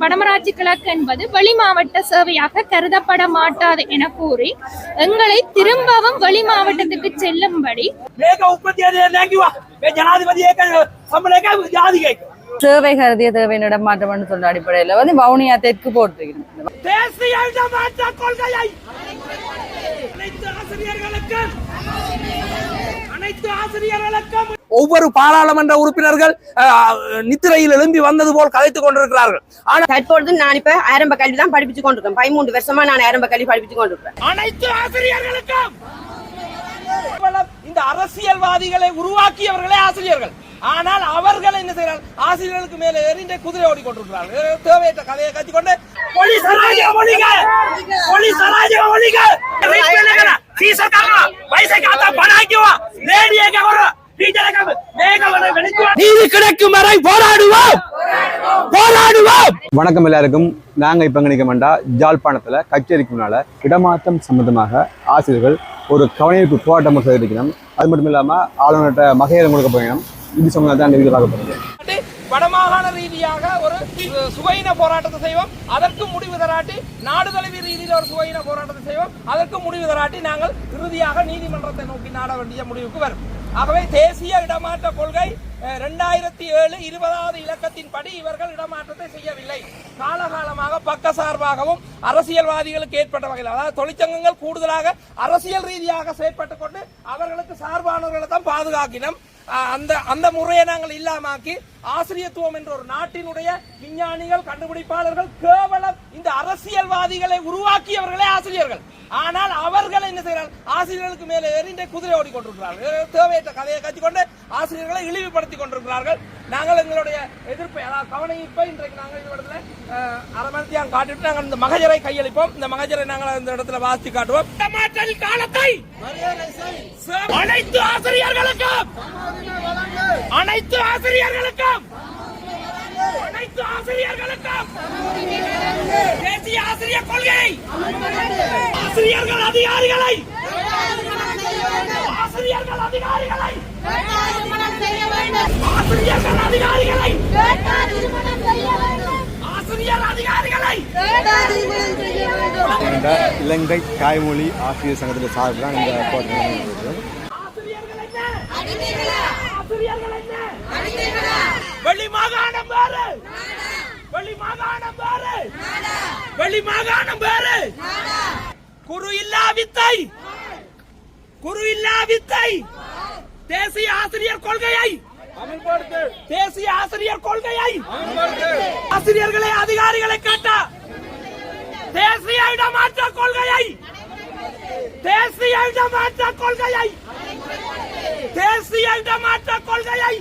வடமராட்சி கிழக்கு என்பது வெளி மாவட்ட சேவையாக கருதப்பட மாட்டாது என கூறி எங்களை திரும்பவும் வெளி மாவட்டத்துக்கு செல்லும்படி சேவை கருதிய தேவை நடமாற்றம் சொல்ற அடிப்படையில் வந்து வவுனியா தெற்கு போட்டிருக்கிறோம் தேசிய ஒவ்வொரு பாராளுமன்ற உறுப்பினர்கள் நித்திரையில் எழும்பி வந்தது போல் கதைத்துக் கொண்டிருக்கிறார்கள். ஆனால் தற்பொழுது நான் இப்ப ஆரம்ப கல்வி தான் படிப்பிச்சு கொண்டிருக்கேன். பதிமூன்று வருஷமா நான் ஆரம்ப கல்வி படிப்பிச்சு கொண்டிருக்கேன். அனைத்து ஆசிரியர்களுக்கும் இந்த அரசியல்வாதிகளை உருவாக்கியவர்களே ஆசிரியர்கள். ஆனால் அவர்கள் என்ன செய்கிறார்கள் ஆசிரியர்களுக்கு மேலே எறிந்த குதிரை ஓடி கொண்டிருக்கிறார்கள் தேவையற்ற கதையை கத்திக்கொண்டு போலீஸ் ஒழிக போலீஸ் ஒழிக நீதி கிடைக்கும் வரை போராடுவோம். போராடுவோம். வணக்கம் எல்லாருக்கும். நாங்கள் இப்போ நினைக்க வேண்டாம் ஜாழ்ப்பாணத்தில் கச்சேரிக்கு முன்னால் இடமாற்றம் சம்பந்தமாக ஆசிரியர்கள் ஒரு கவனிப்பு போராட்டம் செய்திருக்கணும் அது மட்டும் இல்லாமல் ஆளுநர்கிட்ட மகையிடம் கொடுக்க போயிடும் இது சம்பந்தம் தான் இந்த வீடியோ பார்க்க வந்து வடமாகாண ரீதியாக ஒரு சுவையின போராட்டத்தை செய்வோம். அதற்கு முடிவு தராட்டி நாடு தழுவிய ரீதியில் ஒரு சுவையின போராட்டத்தை செய்வோம். அதற்கு முடிவு தராட்டி நாங்கள் இறுதியாக நீதிமன்றத்தை நோக்கி நாட வேண்டிய முடிவுக்கு வரும். ஆகவே தேசிய இடமாற்ற கொள்கை ரெண்டாயிரத்தி ஏழு இருபதாவது இலக்கத்தின்படி இவர்கள் இடமாற்றத்தை செய்யவில்லை. காலகாலமாக பக்கசார்பாகவும் அரசியல்வாதிகளுக்கு ஏற்பட்ட வகையில் அதாவது தொழிற்சங்கங்கள் கூடுதலாக அரசியல் ரீதியாக செயற்பட்டுக் கொண்டு அவர்களுக்கு சார்பானவர்களை தான் பாதுகாக்கினோம். அந்த அந்த முறையை நாங்கள் இல்லாமாக்கி ஆசிரியத்துவம் என்ற ஒரு நாட்டினுடைய விஞ்ஞானிகள் கண்டுபிடிப்பாளர்கள் கேவலம் இந்த அரசியல்வாதிகளை உருவாக்கியவர்களே ஆசிரியர்கள். ஆனால் அவர்கள் என்ன செய்கிறார்கள்? ஆசிரியர்களுக்கு மேலே எறிந்த குதிரை ஓடி கொண்டிருக்கிறார்கள் தேவையற்ற கதையை கத்திக்கொண்டு ஆசிரியர்களை இழிவுபடுத்திக் கொண்டிருக்கிறார்கள். நாங்கள் எங்களுடைய எதிர்ப்பை அதாவது கவனிப்பை இன்றைக்கு நாங்கள் இந்த இடத்துல அஹ், அரை மணித்தியாம் காட்டிவிட்டு நாங்கள் இந்த மகஜரை கையளிப்போம். இந்த மகஜரை நாங்கள் இந்த இடத்துல வாசி காட்டுவோம். காலத்தை அனைத்து ஆசிரியர்களுக்கும் அனைத்து ஆசிரியர்களுக்கும்! அனைத்து ஆசிரியர்களுக்கும்! தேசிய ஆசிரியர் கொள்கை! ஆசிரியர்கள் அதிகாரிகளை! ஆசிரியர்கள் அதிகாரிகளை! ஆசிரியர்கள் இலங்கை தாய்மொழி ஆசிரியர் சங்கத்தில் சார்பில் தான் இந்த போராட்டம் நடக்கிறது. ஆசிரியர்கள் என்ன ஆசிரியர்கள் என்ன வெளி மாகாணம் வேறு. வெளி மாகாணம் வேறு. வெளி மாகாணம் வேறு. குரு இல்லா வித்தை. குரு இல்லா வித்தை. தேசிய ஆசிரியர் கொள்கையை. தேசிய ஆசிரியர் கொள்கையை. ஆசிரியர்களை அதிகாரிகளை கேட்ட தேசிய இடமாற்ற கொள்கையை. தேசிய இடமாற்ற கொள்கையை. தேசிய இடமாற்ற கொள்கையை.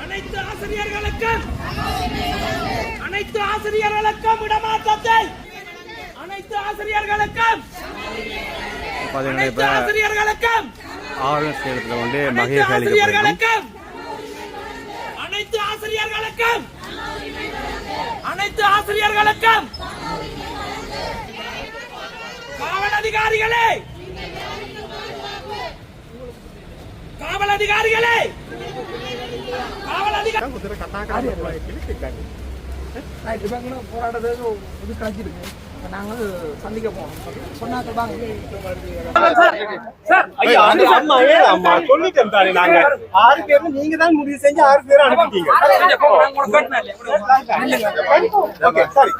அனைத்து ஆசிரியர்களுக்கும் அனைத்து ஆசிரியர்களுக்கும் இடமாற்றத்தை அனைத்து ஆசிரியர்களுக்கும் பார்த்தீங்கன்னா இப்போ ஆசிரியர்களுக்கும் ஆளுநர் செயலகத்தில் வந்து ஆசிரியர்களுக்கும் அனைத்து ஆசிரியர்களுக்கும் அனைத்து ஆசிரியர்களுக்கும் காவல் அதிகாரிகளே காவல் அதிகாரிகளே காவல் அதிகாரி நாங்கள் சந்திக்க போனோம் ஐயா, அது அம்மா, ஏன் அம்மா? சொல்லிட்டோம் தானே நாங்க. ஆறு பேர்ல நீங்க தான் முடிவு செஞ்சு ஆறு பேரை அனுப்பிட்டீங்க. ஓகே, சரி.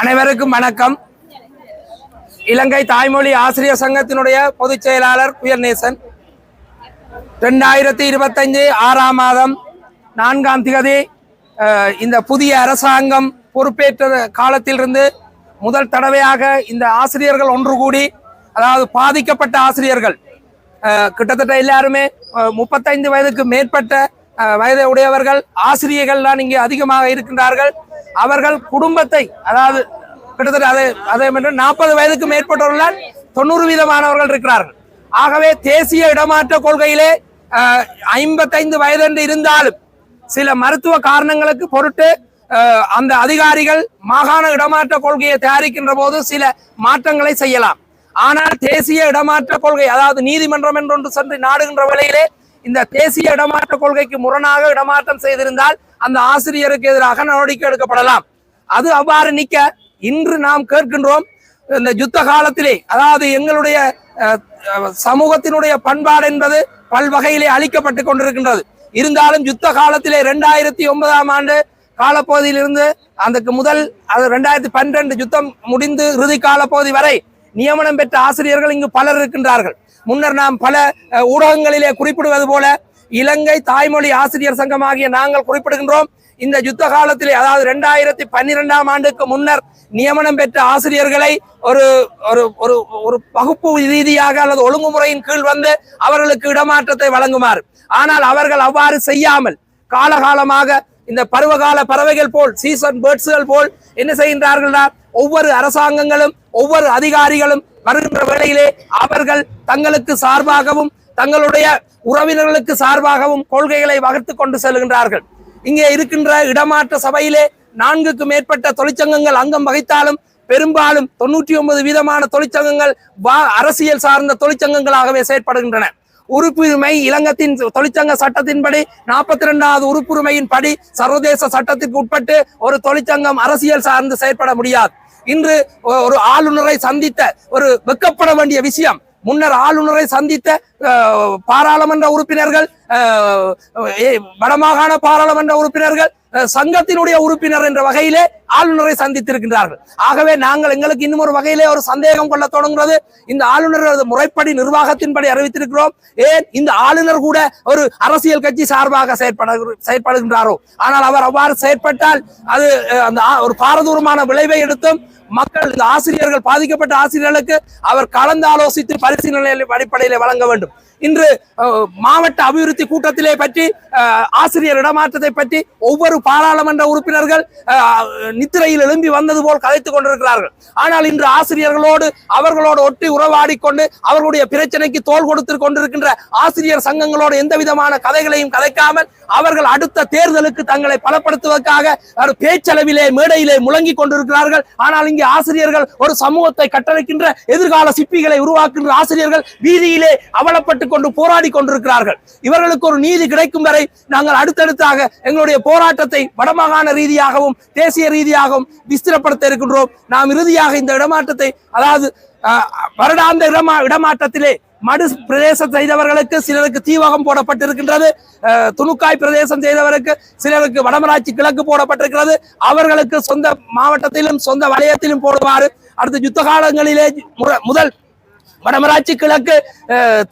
அனைவருக்கும் வணக்கம். இலங்கை தாய்மொழி ஆசிரியர் சங்கத்தினுடைய பொதுச் செயலாளர் குயர்நேசன். ரெண்டாயிரத்தி இருபத்தஞ்சு ஆறாம் மாதம் நான்காம் திகதி இந்த புதிய அரசாங்கம் பொறுப்பேற்ற காலத்திலிருந்து முதல் தடவையாக இந்த ஆசிரியர்கள் ஒன்று கூடி அதாவது பாதிக்கப்பட்ட ஆசிரியர்கள் கிட்டத்தட்ட எல்லாருமே முப்பத்தைந்து வயதுக்கு மேற்பட்ட வயதை உடையவர்கள் ஆசிரியர்கள் தான் இங்கே அதிகமாக இருக்கின்றார்கள். அவர்கள் குடும்பத்தை அதாவது கிட்டத்தட்ட அதே அதே மாதிரி நாற்பது வயதுக்கு மேற்பட்டவர்கள் தொண்ணூறு வீதமானவர்கள் இருக்கிறார்கள். ஆகவே தேசிய இடமாற்ற கொள்கையிலே ஐம்பத்தைந்து வயது என்று இருந்தாலும் சில மருத்துவ காரணங்களுக்கு பொருட்டு அந்த அதிகாரிகள் மாகாண இடமாற்ற கொள்கையை தயாரிக்கின்ற போது சில மாற்றங்களை செய்யலாம். ஆனால் தேசிய இடமாற்ற கொள்கை அதாவது நீதிமன்றம் என்றொன்று சென்று நாடுகின்ற வேளையிலே இந்த தேசிய இடமாற்ற கொள்கைக்கு முரணாக இடமாற்றம் செய்திருந்தால் அந்த ஆசிரியருக்கு எதிராக நடவடிக்கை எடுக்கப்படலாம். அது அவ்வாறு நிக்க இன்று நாம் கேட்கின்றோம் இந்த யுத்த காலத்திலே அதாவது எங்களுடைய அஹ், சமூகத்தினுடைய பண்பாடு என்பது பல்வகையிலே அழிக்கப்பட்டு கொண்டிருக்கின்றது. இருந்தாலும் யுத்த காலத்திலே ரெண்டாயிரத்தி ஒன்பதாம் ஆண்டு காலப்பகுதியிலிருந்து அதுக்கு முதல் அது ரெண்டாயிரத்தி பன்னிரண்டு யுத்தம் முடிந்து இறுதி காலப்பகுதி வரை நியமனம் பெற்ற ஆசிரியர்கள் இங்கு பலர் இருக்கின்றார்கள். முன்னர் நாம் பல ஊடகங்களிலே குறிப்பிடுவது போல இலங்கை தாய்மொழி ஆசிரியர் சங்கம் ஆகிய நாங்கள் குறிப்பிடுகின்றோம். இந்த யுத்த காலத்திலே அதாவது ரெண்டாயிரத்தி பன்னிரெண்டாம் ஆண்டுக்கு முன்னர் நியமனம் பெற்ற ஆசிரியர்களை ஒரு ஒரு ஒரு ஒரு பகுப்பு ரீதியாக அல்லது ஒழுங்குமுறையின் கீழ் வந்து அவர்களுக்கு இடமாற்றத்தை வழங்குமாறு. ஆனால் அவர்கள் அவ்வாறு செய்யாமல் காலகாலமாக இந்த பருவகால பறவைகள் போல் சீசன் பேர்ட்ஸ்கள் போல் என்ன செய்கின்றார்கள்னா ஒவ்வொரு அரசாங்கங்களும் ஒவ்வொரு அதிகாரிகளும் வருகின்ற வேளையிலே அவர்கள் தங்களுக்கு சார்பாகவும் தங்களுடைய உறவினர்களுக்கு சார்பாகவும் கொள்கைகளை வகுத்து கொண்டு செல்கின்றார்கள். இங்கே இருக்கின்ற இடமாற்ற சபையிலே நான்குக்கு மேற்பட்ட தொழிற்சங்கங்கள் அங்கம் வகித்தாலும் பெரும்பாலும் தொண்ணூற்றி ஒன்பது வீதமான தொழிற்சங்கங்கள் வா- அரசியல் சார்ந்த தொழிற்சங்கங்களாகவே செயற்படுகின்றன. உறுப்புரிமை இலங்கத்தின் தொழிற்சங்க சட்டத்தின்படி நாற்பத்தி இரண்டாவது உறுப்புரிமையின் படி சர்வதேச சட்டத்திற்கு உட்பட்டு ஒரு தொழிற்சங்கம் அரசியல் சார்ந்து செயற்பட முடியாது. இன்று ஒரு ஆளுநரை சந்தித்த ஒரு வெக்கப்பட வேண்டிய விஷயம். முன்னர் ஆளுநரை சந்தித்த பாராளுமன்ற உறுப்பினர்கள் அஹ், ஏ- வடமாகாண பாராளுமன்ற உறுப்பினர்கள் சங்கத்தினுடைய உறுப்பினர் என்ற வகையிலே ஆளுநரை சந்தித்திருக்கின்றார்கள். ஆகவே நாங்கள் எங்களுக்கு இன்னும் ஒரு வகையிலே ஒரு சந்தேகம் கொள்ள தொடங்குகிறது. இந்த ஆளுநர் முறைப்படி நிர்வாகத்தின்படி அறிவித்திருக்கிறோம். ஏன்? இந்த ஆளுநர் கூட ஒரு அரசியல் கட்சி சார்பாக செயற்பட செயற்படுகின்றாரோ? ஆனால் அவர் அவ்வாறு செயற்பட்டால் அது அந்த ஒரு பாரதூரமான விளைவை எடுத்தும் மக்கள் இந்த ஆசிரியர்கள் பாதிக்கப்பட்ட ஆசிரியர்களுக்கு அவர் கலந்து ஆலோசித்து பரிசீலனை அடிப்படையில் வழங்க வேண்டும். இன்று மாவட்ட அபிவிருத்தி கூட்டத்திலே பற்றி ஆசிரியர் இடமாற்றத்தை பற்றி ஒவ்வொரு பாராளுமன்ற உறுப்பினர்கள் நித்திரையில் எழும்பி வந்தது போல் கதைத்துக் கொண்டிருக்கிறார்கள். ஆனால் இன்று ஆசிரியர்களோடு அவர்களோடு ஒட்டி உறவாடிக்கொண்டு அவர்களுடைய பிரச்சனைக்கு தோல் கொடுத்து கொண்டிருக்கின்ற ஆசிரியர் சங்கங்களோடு எந்த விதமான கதைகளையும் கதைக்காமல் அவர்கள் அடுத்த தேர்தலுக்கு தங்களை பலப்படுத்துவதற்காக ஒரு பேச்சளவிலே மேடையிலே முழங்கிக் கொண்டிருக்கிறார்கள். ஆனால் இங்கே ஆசிரியர்கள் ஒரு சமூகத்தை கட்டளைக்கின்ற எதிர்கால சிப்பிகளை உருவாக்குகின்ற ஆசிரியர்கள் வீதியிலே அவலப்பட்டு கொண்டு போராடி கொண்டிருக்கிறார்கள். இவர்களுக்கு ஒரு நீதி கிடைக்கும் வரை நாங்கள் அடுத்தடுத்தாக எங்களுடைய போராட்டத்தை வடமாகாண ரீதியாகவும் தேசிய ரீதியாகவும் விஸ்திரப்படுத்த இருக்கின்றோம். நாம் இறுதியாக இந்த இடமாற்றத்தை அதாவது வருடாந்த இடமா இடமாற்றத்திலே மடு பிரதேசம் செய்தவர்களுக்கு சிலருக்கு தீவகம் போடப்பட்டிருக்கின்றது. துணுக்காய் பிரதேசம் செய்தவருக்கு சிலருக்கு வடமராட்சி கிழக்கு போடப்பட்டிருக்கிறது. அவர்களுக்கு சொந்த மாவட்டத்திலும் சொந்த வலயத்திலும் போடுமாறு அடுத்த யுத்த காலங்களிலே முதல் வடமராட்சி கிழக்கு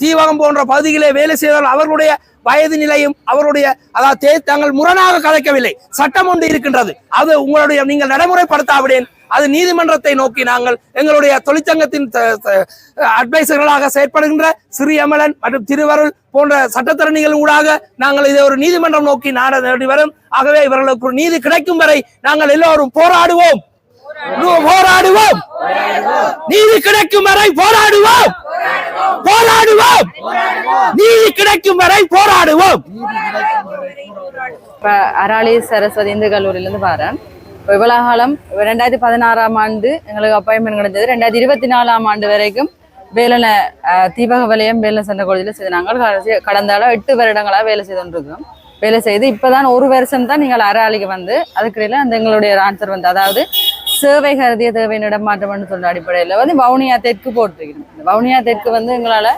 தீவகம் போன்ற பகுதிகளே வேலை செய்தால் அவர்களுடைய வயது நிலையும் அவருடைய அதாவது தாங்கள் முரணாக கலைக்கவில்லை சட்டம் ஒன்று இருக்கின்றது. அது உங்களுடைய நீங்கள் நடைமுறைப்படுத்தாவிடேன் அது நீதிமன்றத்தை நோக்கி நாங்கள் எங்களுடைய தொழிற்சங்கத்தின் அட்வைசர்களாக செயற்படுகின்ற சிறியமலன் மற்றும் திருவருள் போன்ற சட்டத்தரணிகள் ஊடாக நாங்கள் இதை ஒரு நீதிமன்றம் நோக்கி நாட வரும். ஆகவே இவர்களுக்கு நீதி கிடைக்கும் வரை நாங்கள் எல்லோரும் போராடுவோம். போராடுவோம். நீதி கிடைக்கும் வரை போராடுவோம். போராடுவோம். நீதி கிடைக்கும் வரை போராடுவோம். இப்போ அராளி சரஸ்வதி இந்து கல்லூரியிலேருந்து வரேன். இப்போ இவ்வளோ காலம் ரெண்டாயிரத்தி பதினாறாம் ஆண்டு எங்களுக்கு அப்பாயின்மெண்ட் கிடைச்சது ரெண்டாயிரத்தி இருபத்தி நாலாம் ஆண்டு வரைக்கும் வேலனை தீபக வலயம் வேலை சென்ற கோயிலில் செய்தாங்க கடைசி- கடந்த ஆள எட்டு வருடங்களாக வேலை செய்து கொண்டிருக்கிறோம் வேலை செய்து இப்போதான் ஒரு வருஷம் தான் நீங்கள் அராளிக்கு வந்து அதுக்கிடையில் அந்த எங்களுடைய ஆன்சர் வந்து. அதாவது சேவை கருதிய தேவையின் இடமாற்றம்னு சொல்ற அடிப்படையில் வந்து வவுனியா தெற்கு போட்டிருக்கிறோம் இந்த வவுனியா தெற்கு வந்து எங்களால்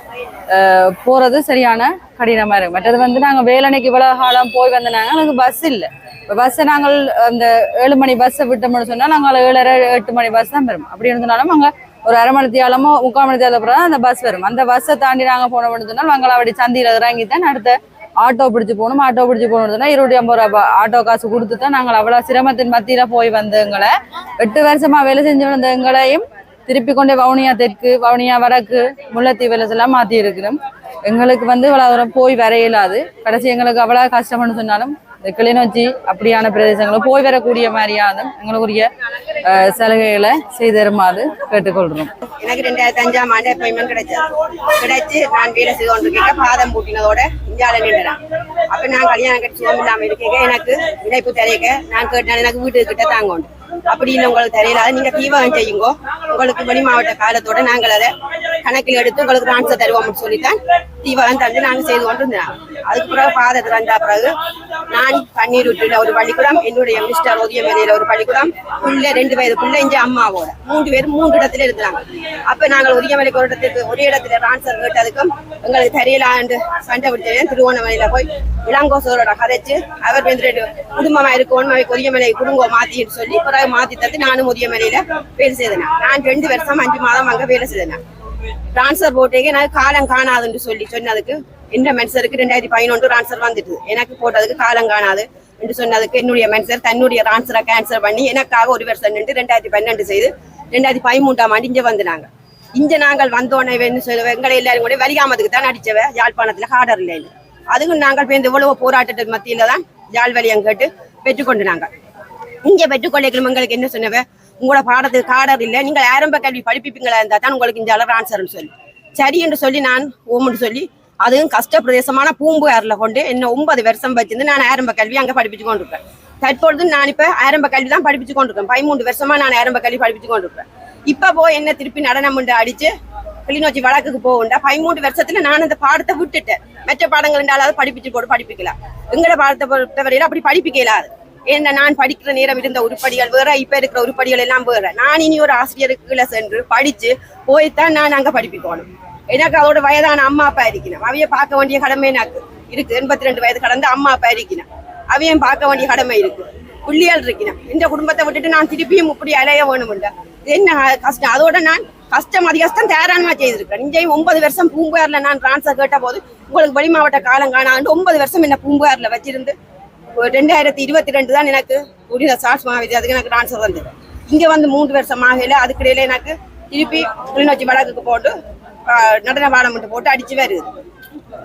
போகிறது சரியான கடினமாக இருக்கும் மற்றது வந்து நாங்கள் வேலனைக்கு இவ்வளோ காலம் போய் வந்தனாங்க எனக்கு பஸ் இல்லை. இப்போ பஸ்ஸை நாங்கள் அந்த ஏழு மணி பஸ்ஸை விட்டோம்னு சொன்னால் நாங்கள் ஏழரை எட்டு மணி பஸ் தான் வரும். அப்படி இருந்தாலும் அங்கே ஒரு அரை மணி தியாலமோ முக்கால் மணி தியாலம் தான் அந்த பஸ் வரும். அந்த பஸ்ஸை தாண்டி நாங்கள் போனோம்னு சொன்னால் மங்களாவடி சந்தியில் இறங்கி தான் அடுத்த ஆட்டோ பிடிச்சு போகணும் ஆட்டோ பிடிச்சு போகணும்னு சொன்னால் இருபத்தி ஐம்பது ரூபா ஆட்டோ காசு கொடுத்து தான் நாங்கள் அவ்வளோ சிரமத்தின் மத்தியில் போய் வந்தவங்களை எட்டு வருஷமாக வேலை செஞ்சு வந்த எங்களையும் திருப்பி கொண்டே வவுனியா தெற்கு வவுனியா வடக்கு முல்லைத்தீவில் எல்லாம் மாற்றி இருக்கிறோம் எங்களுக்கு வந்து இவ்வளோ தூரம் போய் வரையிலாது. கடைசி எங்களுக்கு அவ்வளோ கஷ்டம்னு சொன்னாலும் இந்த கிளிநொச்சி அப்படியான பிரதேசங்களும் போய் வரக்கூடிய மாதிரியான எங்களுக்குரிய சலுகைகளை செய்து தருமாறு கேட்டுக்கொள்கிறோம். எனக்கு ரெண்டாயிரத்தி அஞ்சாம் ஆண்டு எப்பயுமே கிடைச்சது. கிடைச்சு நான் வேலை செய்து கொண்டிருக்கேன். பாதம் பூட்டினதோட இந்தியாவில் நின்றுறேன் அப்போ நான் கல்யாணம் கட்டி சுகம் இல்லாம இருக்க எனக்கு இணைப்பு தெரியக்க நான் கேட்டேன் எனக்கு வீட்டு கிட்ட தாங்க உண்டு அப்படி உங்களுக்கு தெரியல. அதை நீங்க தீவிரம் செய்யுங்கோ. உங்களுக்கு வெளி மாவட்ட காலத்தோட நாங்கள் அதை கணக்கில் எடுத்து உங்களுக்கு ஆன்சர் தருவோம்னு சொல்லித்தான் தீவிரம் தந்து நாங்கள் செய்து கொண்டு இருந்தோம் அதுக்கு பிறகு பாதத்தில் வந்த பிறகு நான் பன்னீர் விட்டுல ஒரு பள்ளிக்கூடம் என்னுடைய மிஸ்டர் ஓதிய மேலையில் ஒரு பள்ளிக்கூடம். பிள்ளை ரெண்டு வயது பிள்ளை இங்க அம்மாவோட. மூன்று பேர் மூன்று இடத்துல இருக்கிறாங்க அப்ப நாங்கள் உரிய மலைக்கு ஒரு இடத்துக்கு ஒரே இடத்துல ட்ரான்ஸ்ஃபர் கேட்டதுக்கும் எங்களுக்கு என்று சண்டை பிடிச்சது திருவோணமலையில போய் இளங்கோசோரோட கதைச்சு அவர் வந்து குடும்பமாக குடும்பமா இருக்கணும் அவைக்கு மலை குடும்பம் மாத்தின்னு சொல்லி பிறகு மாத்தி தந்து நானும் உதியமலையில வேலை செய்தேன். நான் ரெண்டு வருஷம் அஞ்சு மாதம் அங்கே வேலை செய்தேன். டிரான்ஸ்ஃபர் போட்டேங்க நான் காலம் காணாதுன்னு சொல்லி சொன்னதுக்கு என்ற மென்சருக்கு ரெண்டாயிரத்தி பதினொன்று ஆன்சர் வந்துட்டு. எனக்கு போட்டதுக்கு காலம் காணாது என்று சொன்னதுக்கு என்னுடைய மென்சர் தன்னுடைய ஆன்சரை கேன்சல் பண்ணி எனக்காக ஒரு வருஷம் நின்று ரெண்டாயிரத்தி பன்னெண்டு செய்து ரெண்டாயிரத்தி பதிமூன்றாம் ஆண்டு இங்கே வந்தாங்க இங்க நாங்கள் வந்தோடனே சொல்லுவேன் எங்களை எல்லாரும் கூட வலிகாமத்துக்கு தான் அடிச்சவ யாழ்ப்பாணத்துல ஹார்டர் இல்லைன்னு அதுக்கும் நாங்கள் போய் இந்த இவ்வளவு போராட்டத்தின் மத்தியில தான் யாழ் வலியம் கேட்டு பெற்றுக்கொண்டு நாங்கள் இங்க பெற்றுக்கொள்ளைகளும் எங்களுக்கு என்ன சொன்னவ? உங்களோட பாடத்துக்கு ஹார்டர் இல்லை நீங்கள் ஆரம்ப கல்வி படிப்பிப்பீங்களா இருந்தா தான் உங்களுக்கு இந்த அளவு ஆன்சர்னு சொல்லி. சரி என்று சொல்லி நான் ஓம்னு சொல்லி அதுவும் கஷ்ட பிரதேசமான கொண்டு என்ன ஒன்பது வருஷம் வச்சிருந்து நான் ஆரம்ப கல்வி அங்க படிப்பிச்சு கொண்டிருப்பேன். தற்பொழுது நான் இப்ப ஆரம்ப கல்வி தான் படிப்பிச்சு கொண்டிருக்கேன். பதிமூன்று வருஷமா நான் ஆரம்ப கல்வி படிப்பிச்சு கொண்டிருப்பேன். இப்போ போய் என்ன திருப்பி நடனம் உண்டு அடிச்சு கிளிநொச்சி வழக்குக்கு போகுண்டா? பதிமூன்று வருஷத்துல நான் அந்த பாடத்தை விட்டுட்டேன் மற்ற பாடங்கள் இருந்தாலும் படிப்பிச்சு போட்டு படிப்பிக்கலாம் எங்கட பாடத்தை பொறுத்தவரையில அப்படி படிப்பிக்கலாது ஏன்னா நான் படிக்கிற நேரம் இருந்த உருப்படிகள் வேற இப்ப இருக்கிற உருப்படிகள் எல்லாம் வேற. நான் இனி ஒரு ஆசிரியருக்குள்ள சென்று படிச்சு போய்த்தான் நான் அங்க படிப்பிக்கணும். எனக்கு அதோட வயதான அம்மா அப்பா இருக்கணும். அவைய பார்க்க வேண்டிய கடமை எனக்கு இருக்கு. எண்பத்தி ரெண்டு வயது கடந்த அம்மா அப்பா இருக்கணும். அவையும் பார்க்க வேண்டிய கடமை இருக்கு. புள்ளியால் இருக்கணும். இந்த குடும்பத்தை விட்டுட்டு நான் திருப்பியும் இப்படி அலைய வேணுமில்ல. என்ன கஷ்டம்? அதோட நான் கஷ்டம் அது கஷ்டம் தேரானமா செய்திருக்கேன் இங்கேயும் ஒன்பது வருஷம் பூம்புகார்ல நான் டிரான்ஸ்ஃபர் கேட்ட போது உங்களுக்கு வெளி மாவட்ட காலம் காணாண்டு ஒன்பது வருஷம் என்ன பூம்புகார்ல வச்சிருந்து ரெண்டாயிரத்தி இருபத்தி ரெண்டு தான் எனக்கு முடிந்த சாட்சி மாவீதி. அதுக்கு எனக்கு ட்ரான்ஸ்ஃபர் வந்தது. இங்கே வந்து மூன்று வருஷம் ஆகல. அதுக்கிடையில எனக்கு திருப்பி கிளிநொச்சி வடக்குக்கு போட்டு நடன பாடம் மட்டும் போட்டு அடிச்சு வருது.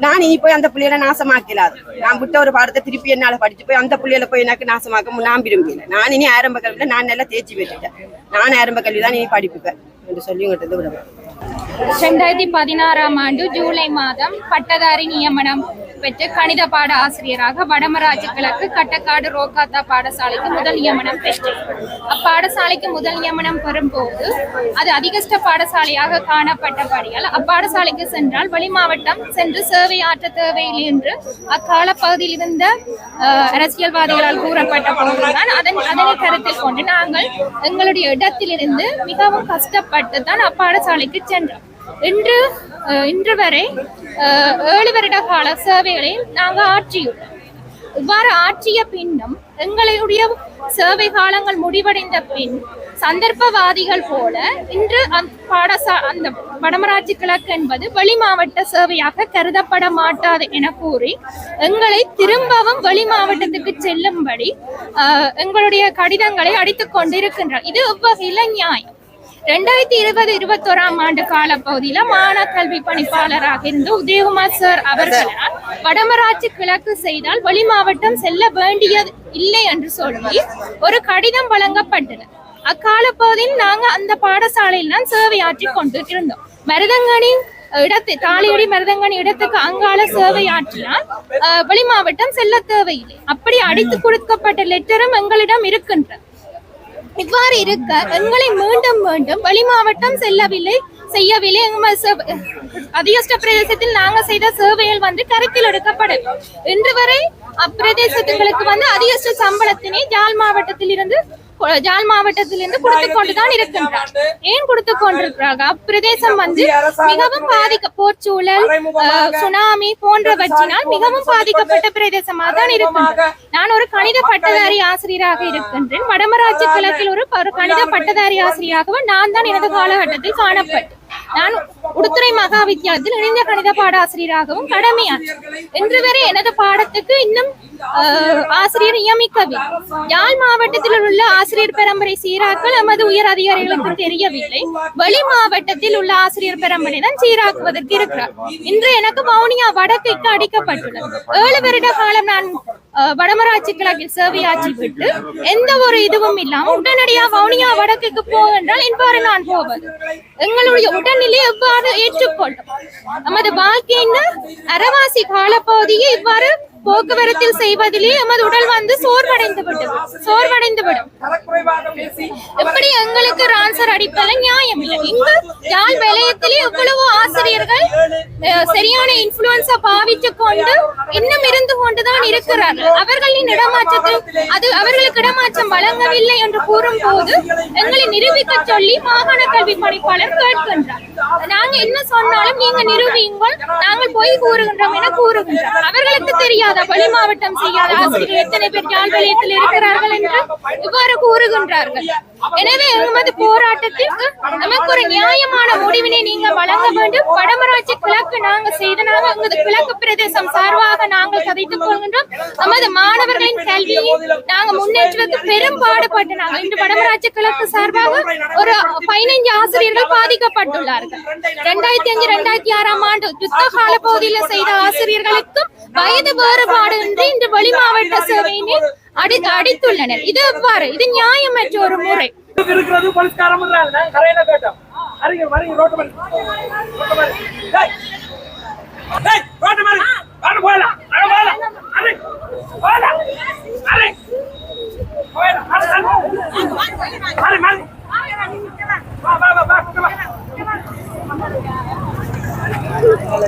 நான் இனி போய் அந்த பிள்ளைகளை நாசமாக்கலாது நான் விட்ட ஒரு பாடத்தை திருப்பி என்னால படிச்சு போய் அந்த பிள்ளைகளை போய் எனக்கு நாசமாக்க நான் விரும்பல. நான் இனி ஆரம்ப கல்வியில நான் நல்லா தேய்ச்சி பெற்றுட்டேன். நான் ஆரம்ப கல்வி தான் இனி படிப்புப்பேன் என்று சொல்லி உங்கள்கிட்ட விடுவேன் ரெண்டாயிரத்தி பதினாறாம் ஆண்டு ஜூலை மாதம் பட்டதாரி நியமனம் பெற்று கணித பாட ஆசிரியராக வடமராட்சி கிழக்கு கட்டக்காடு ரோகாத்தா பாடசாலைக்கு முதல் நியமனம் பெற்றேன் அப்பாடசாலைக்கு முதல் நியமனம் பெறும்போது அது அதிகஷ்ட பாடசாலையாக காணப்பட்டபடியால் அப்பாடசாலைக்கு சென்றால் வெளி மாவட்டம் சென்று சேவை ஆற்ற தேவையில்லை என்று அக்கால பகுதியில் இருந்த அரசியல்வாதிகளால் கூறப்பட்ட போதுதான் அதன் அதனை கருத்தில் கொண்டு நாங்கள் எங்களுடைய இடத்திலிருந்து மிகவும் கஷ்டப்பட்டு தான் அப்பாடசாலைக்கு சென்றோம் இன்று இன்று வரை ஏழு வருட கால சேவைகளை நாங்கள் ஆற்றியுள்ளோம். இவ்வாறு ஆற்றிய பின்னும் எங்களுடைய சேவை காலங்கள் முடிவடைந்த பின் சந்தர்ப்பவாதிகள் போல இன்று அந்த பாடசா அந்த வடமராட்சி கிழக்கு என்பது வெளி மாவட்ட சேவையாக கருதப்பட மாட்டாது என கூறி எங்களை திரும்பவும் வெளி மாவட்டத்துக்கு செல்லும்படி எங்களுடைய கடிதங்களை அடித்துக் கொண்டிருக்கின்றனர் இது எவ்வகையில நியாயம்? ரெண்டாயிரத்தி இருபது இருபத்தோராம் ஆண்டு காலப்பகுதியில மாணவ கல்வி பணிப்பாளராக இருந்த உதயகுமார் சார் அவர்களால் வடமராட்சி கிழக்கு செய்தால் வெளி மாவட்டம் செல்ல வேண்டியது இல்லை என்று சொல்லி ஒரு கடிதம் வழங்கப்பட்டது. அக்கால பகுதியில் நாங்க அந்த பாடசாலையில் தான் சேவையாற்றி கொண்டு இருந்தோம் மருதங்கனி இடத்து தாலியடி மருதங்கனி இடத்துக்கு அங்கால சேவை ஆற்றினால் வெளி மாவட்டம் செல்ல தேவையில்லை. அப்படி அடித்து கொடுக்கப்பட்ட லெட்டரும் எங்களிடம் இருக்கின்றது இவ்வாறு இருக்க எங்களை மீண்டும் மீண்டும் வெளி மாவட்டம் செல்லவில்லை செய்யவில்லை. எங்கள் அதிகஷ்ட பிரதேசத்தில் நாங்க செய்த சேவைகள் வந்து கருத்தில் எடுக்கப்படும். இன்று வரை அப்பிரதேசத்துங்களுக்கு வந்து அதிகஷ்ட சம்பளத்தினை ஜாழ் மாவட்டத்தில் இருந்து ஜாழ் மாவட்டத்திலிருந்து கொடுத்து கொண்டுதான் இருக்கின்றார். ஏன் கொடுத்து கொண்டிருக்கிறாங்க அப்பிரதேசம் வந்து மிகவும் பாதிக்க போர்ச்சூழல் சுனாமி போன்றவற்றினால் மிகவும் பாதிக்கப்பட்ட பிரதேசமாக தான் இருக்கின்றது. நான் ஒரு கணித பட்டதாரி ஆசிரியராக இருக்கின்றேன். வடமராட்சி கிழக்கில் ஒரு ஒரு கணித பட்டதாரி ஆசிரியராகவும் நான் தான் எனது காலகட்டத்தில் காணப்பட்டேன். நான் உடுத்துறை மகா வித்தியாலயத்தில் இணைந்த கணித பாட ஆசிரியராகவும் கடமையார் இன்று வரை எனது பாடத்துக்கு இன்னும் ஆசிரியர் நியமிக்கவில்லை. யாழ் மாவட்டத்தில் உள்ள ஆசிரியர் பரம்பரை சீராக்கள் எமது உயர் அதிகாரிகளுக்கு தெரியவில்லை. வெளி மாவட்டத்தில் உள்ள ஆசிரியர் பரம்பரை தான் சீராக்குவதற்கு இருக்கிறார். இன்று எனக்கு வவுனியா வடக்குக்கு அடிக்கப்பட்டுள்ளது. ஏழு வருட காலம் நான் வடமராட்சி கிழக்கில் சேவையாற்றி விட்டு எந்த ஒரு இதுவும் இல்லாமல் உடனடியாக வவுனியா வடக்குக்கு போவென்றால் இவ்வாறு நான் போவது. எங்களுடைய உடல்நிலை எவ்வாறு ஏற்றுக்கொள்ளும் நமது வாழ்க்கையின் அறவாசி காலப்பகுதியை இவ்வாறு போக்குவரத்தில் செய்வதிலே எமது உடல் வந்து சோர்வடைந்து சோர்வடைந்துவிடும். சோர்வடைந்து விடும் எப்படி எங்களுக்கு ஆன்சர் அடிப்பதில் நியாயம் இல்லை. இங்கு யாழ் வேலையத்திலே எவ்வளவு ஆசிரியர்கள் சரியான இன்ஃபுளுன்ஸ பாவித்துக் கொண்டு இன்னும் இருந்து கொண்டுதான் இருக்கிறார்கள் அவர்களின் இடமாற்றத்தில் அது அவர்களுக்கு இடமாற்றம் வழங்கவில்லை என்று கூறும் போது எங்களை நிரூபிக்க சொல்லி மாகாண கல்வி பணிப்பாளர் கேட்கின்றார். நாங்க என்ன சொன்னாலும் நீங்க நிரூபியுங்கள் நாங்கள் போய் கூறுகின்றோம் என கூறுகின்றோம் அவர்களுக்கு தெரியாது. வெளி மாவட்டம் செய்யாத ஆசிரியர் எத்தனை பேர் யாழ் நிலையத்தில் இருக்கிறார்கள் என்று இவ்வாறு கூறுகின்றார்கள். எனவே எமது போராட்டத்திற்கு நமக்கு ஒரு நியாயமான முடிவினை நீங்க வழங்க வேண்டும். வடமராட்சி கிழக்கு நாங்க செய்த நாங்க கிழக்கு பிரதேசம் சார்பாக நாங்கள் கதைத்துக் கொள்கின்றோம். நமது மாணவர்களின் கல்வியை நாங்க முன்னேற்றுவதற்கு பெரும் பாடுபட்டு நாங்கள் இன்று வடமராட்சி கிழக்கு சார்பாக ஒரு பதினைஞ்சு ஆசிரியர்கள் பாதிக்கப்பட்டுள்ளார்கள். இரண்டாயிரத்தி அஞ்சு இரண்டாயிரத்தி ஆறாம் ஆண்டு யுத்த கால பகுதியில் செய்த ஆசிரியர்களுக்கும் வயது வேறுபாடு இன்றி இன்று வெளி மாவட்ட சேவையினை அடி அடித்துள்ளனர். இது எவ்வாறு? இது நியாயமற்ற ஒரு முறை. இருக்கிறது போலீஸ்காரம் கரையில கேட்டோம். அறிங்க வரீங்க ரோட்டு மேல ரோட்டு மேல டேய். டேய் ரோட்டு மேல வாங்க போலாம் வாங்க போலாம் அரே. போலாம் அரே. போலாம் அரே அரே. வா வா வா வா வா ஏய், பால,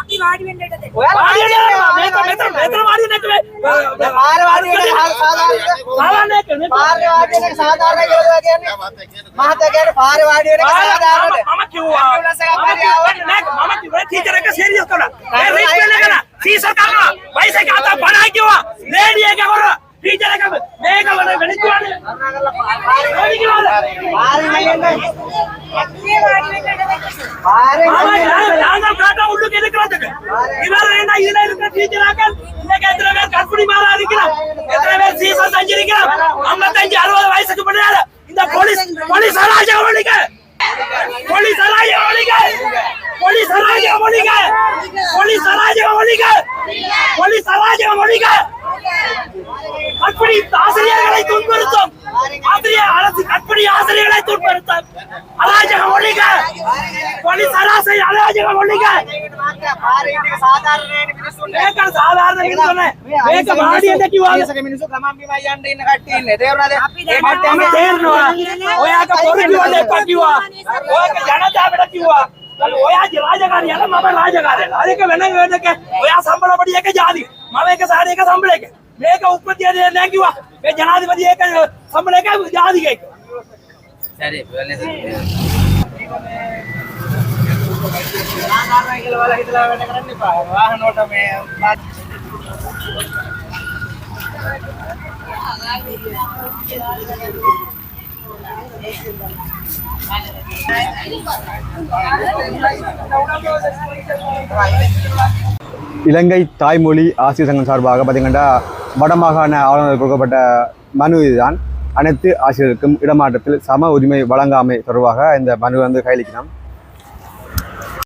අපි වාඩි වෙන්න ඉඩ දෙන්න. ඔයාලා වාඩි වෙන්න මෙතන මෙතන මෙතන වාඩි වෙන්න කිව්වේ. පාර වාඩි වෙන්න සාමාන්‍යයි. සාමාන්‍යයි. පාර වාඩි වෙන්න සාමාන්‍යයි කියලා කියන්නේ. මහතා කියන්නේ පාර වාඩි වෙන්න සාමාන්‍යයි. මම කිව්වා. මම කිව්වා ටීචර් එක සීරියස් කරලා. ඒ රීච් වෙන්න කරලා. සීසර් කරනවා. වයිසෙක් අත බඩයි කිව්වා. ලේඩි එක කරලා. உள்ளுக்கு இருக்கிறதுக்கு. இவர் என்ன இதுல இருக்கிற டீச்சராக்கள் இன்னைக்கு எத்தனை பேர் கற்பனை மாறா இருக்கிறார்? எத்தனை பேர் சீசன் செஞ்சிருக்கிறார்? ஐம்பத்தஞ்சு அறுபது வயசுக்கு பின்னால இந்த போலீஸ் போலீஸ் அராஜக ஒழிக்க. போலீஸ் அராஜக ஒழிக்க. போலீஸ் அராஜக ஒழிக்க. போலீஸ் அராஜக ஒழிக்க. போலீஸ் அராஜக ஒழிக்க. கற்பனை ஆசிரியர்களை துன்புறுத்தும். ஆசிரியர் அரசு கற்பனை ஆசிரியர்களை துன்புறுத்தும். அராஜகம் ஒழிக. போலி சராசரி அராஜகம் ஒழிக. சாதாரண ಒಯ್ಯಾಜಿ ರಾಜಕಾರಣಿ ಅಲ್ಲ ಮವ ರಾಜಕಾರಣ ಅದಕ್ಕೆ ವೆನಂಗ ವೇದಕ್ಕೆ ಒಯ್ಯಾ ಸಂಬಳ ಪಡಿಯಕ್ಕೆ ಜಾತಿ ಮವೆಗೆ ಸಾರಿಗೆ ಸಂಬಳಕ್ಕೆ ಬೇಗ ಉತ್ಪತ್ತಿ ಅದೇನಾಗಿವ ಜನಾಧಿಪತಿ ಏಕ ಸಂಬಳಕ್ಕೆ ಜಾತಿಗೆ ಸರಿ ವಾಹನ ಓಟ Thank you. இலங்கை தாய்மொழி ஆசிரியர் சங்கம் சார்பாக பார்த்தீங்கன்னா வடமாகாண ஆளுநர் கொடுக்கப்பட்ட மனு இதுதான். அனைத்து ஆசிரியருக்கும் இடமாற்றத்தில் சம உரிமை வழங்காமை தொடர்பாக இந்த மனு வந்து கையளிக்கிறோம்